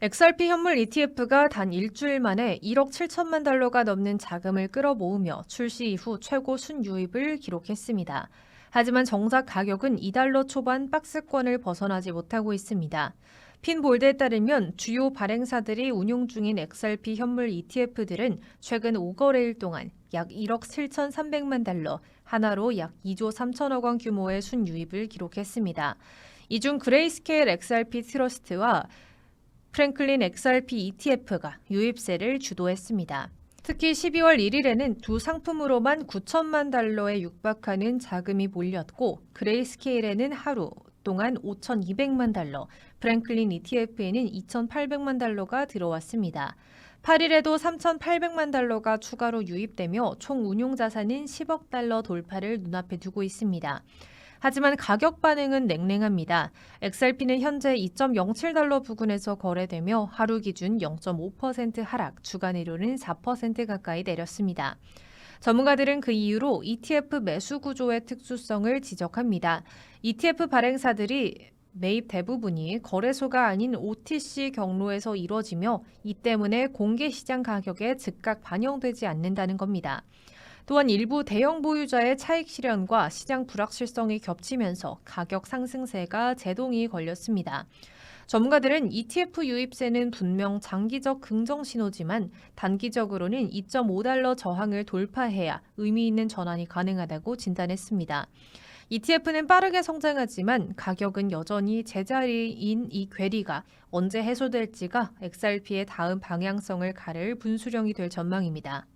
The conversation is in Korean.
XRP 현물 ETF가 단 일주일 만에 1억 7천만 달러가 넘는 자금을 끌어모으며 출시 이후 최고 순유입을 기록했습니다. 하지만 정작 가격은 2달러 초반 박스권을 벗어나지 못하고 있습니다. 핀볼드에 따르면 주요 발행사들이 운용 중인 XRP 현물 ETF들은 최근 5거래일 동안 약 1억 7,300만 달러, 하나로 약 2조 3천억 원 규모의 순유입을 기록했습니다. 이 중 그레이스케일 XRP 트러스트와 프랭클린 XRP ETF가 유입세를 주도했습니다. 특히 12월 1일에는 두 상품으로만 9천만 달러에 육박하는 자금이 몰렸고 그레이스케일에는 하루 동안 5,200만 달러, 프랭클린 ETF에는 2,800만 달러가 들어왔습니다. 8일에도 3,800만 달러가 추가로 유입되며 총 운용 자산은 10억 달러 돌파를 눈앞에 두고 있습니다. 하지만 가격 반응은 냉랭합니다. XRP는 현재 2.07달러 부근에서 거래되며 하루 기준 0.5% 하락, 주간으로는 4% 가까이 내렸습니다. 전문가들은 그 이유로 ETF 매수 구조의 특수성을 지적합니다. ETF 발행사들이 매입 대부분이 거래소가 아닌 OTC 경로에서 이뤄지며 이 때문에 공개 시장 가격에 즉각 반영되지 않는다는 겁니다. 또한 일부 대형 보유자의 차익 실현과 시장 불확실성이 겹치면서 가격 상승세가 제동이 걸렸습니다. 전문가들은 ETF 유입세는 분명 장기적 긍정 신호지만 단기적으로는 2.5달러 저항을 돌파해야 의미 있는 전환이 가능하다고 진단했습니다. ETF는 빠르게 성장하지만 가격은 여전히 제자리인 이 괴리가 언제 해소될지가 XRP의 다음 방향성을 가를 분수령이 될 전망입니다.